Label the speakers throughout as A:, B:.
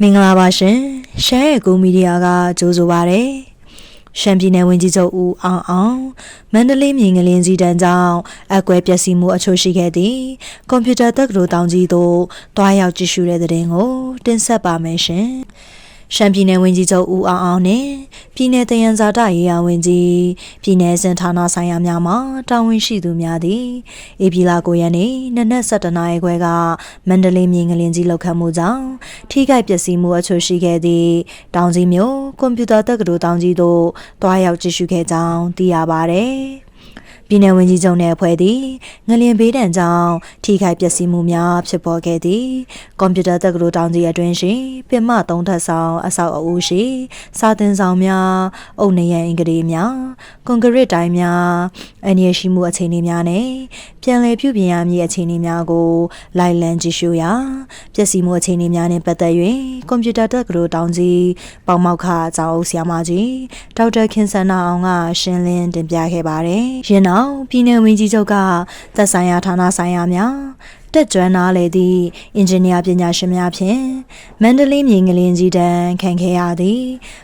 A: မင်္ဂလာပါရှင်ရှမ်းရဲ့ကိုမီဒီယာကကြိုးဆိုပါရယ်ရှမ်းပြည်နယ်ဝန်ကြီးချုပ်ဦးအောင်အောင်မန္တလေးမြင်းကလင်းစီတန်းကြောင့်အကွဲပျက်စီးမှုအချို့ရှိခဲ့သည်ကွန်ပျူတာတက္ကသိုလ်တောင်ကြီးသို့တွားရောက်ကြည့်ရှုတဲ့တဲ့တင်ကိုတင်ဆက်ပါမယ်ရှင် ရှမ်းပြည်နယ်ဝန်ကြီးချုပ်ဦးအောင်အောင်နဲ့ပြည်내တယံဇာတရေးရာဝန်ကြီးပြည်내စင်ဌာနဆိုင်ရာများမှတာဝန်ရှိသူများသည်ဧပြီလ9ရက်နေ့နနက်7:00နာရီခွဲကမန္တလေးမြင်းကလင်းကြီးလောက်ခတ်မှုကြောင့်ထိခိုက်ပျက်စီးမှုအချို့ရှိခဲ့သည့်တောင်ကြီးမြို့ကွန်ပျူတာတက္ကသိုလ်တောင်ကြီးသို့တွားရောက်ကြည့်ရှုခဲ့ကြောင်းသိရပါသည် ပြည်내ဝန်ကြီးချုပ်နဲ့အဖွဲ့သည်ငလျင်ဘေးဒဏ်ကြောင့်ထိခိုက်ပျက်စီးမှုများဖြစ်ပေါ်ခဲ့သည်ကွန်ပျူတာတက္ကသိုလ်တောင်ကြီးအတွင်းရှိပင်မသုံးထပ်ဆောင်အဆောက်အဦရှိစာသင်ဆောင်များအုတ်နရံအင်္ဂလိပ်များကွန်ကရစ်တိုင်းများအနည်းရှိမှုအခြေအနေများနဲ့ပြန်လည်ပြုပြင်ရမည့်အခြေအနေများကိုလိုက်လံကြည့်ရှုရာပျက်စီးမှုအခြေအနေများနှင့်ပတ်သက်၍ကွန်ပျူတာတက္ကသိုလ်တောင်ကြီးပေါမောက်ခအကြောင်းဆရာမကြီးဒေါက်တာခင်ဆန္ဒအောင်ကရှင်းလင်းတင်ပြခဲ့ပါတယ်။ယင်းနောက်ပြည်내ဝန်ကြီးချုပ်ကသက်ဆိုင်ရာဌာနဆိုင်ရာများ တက်ကြွနားလေသည့်အင်ဂျင်နီယာပညာရှင်များဖြင့်မန္တလေးမြေငလင်းကြီးတန်းခံခဲ့ရသည်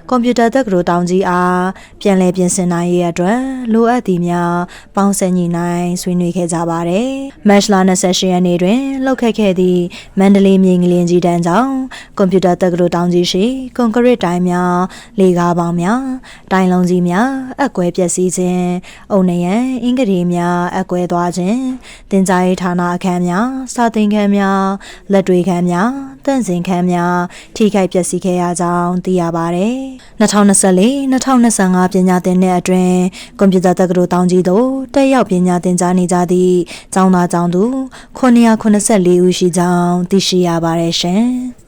A: ကွန်ပျူတာတက္ကသိုလ်တောင်ကြီးအားပြန်လည်ပြင်ဆင်နိုင်ရေးအတွက်လိုအပ်သည့်များပေါင်းစပ်ညှိနှိုင်းဆွေးနွေးခဲ့ကြပါတယ်မတ်လ28ရက်နေ့တွင်လှုပ်ခတ်ခဲ့သည့်မန္တလေးမြေငလင်းကြီးတန်းကြောင့်ကွန်ပျူတာတက္ကသိုလ်တောင်ကြီးရှိကွန်ကရစ်တိုင်းများလေကားပေါင်းများတိုင်းလုံးကြီးများအကွဲပျက်စီးခြင်းအုံနယံအင်္ဂရီများအကွဲသွားခြင်းတင်ကြားရေးဌာနအခန်းများစာသင်ခန်းများလက်တွေခန်းများတန့်စင်ခန်းများထိခိုက်ပျက်စီးခဲ့ရကြောင်းသိရပါတယ်2024-2025ပညာသင်နှစ်အတွင်းကွန်ပျူတာတက္ကသိုလ်တောင်ကြီးသို့တက်ရောက်ပညာသင်ကြားနေကြသည့်ကျောင်းသားကျောင်းသူ984ဦးရှိကြောင်းသိရှိရပါတယ်ရှင်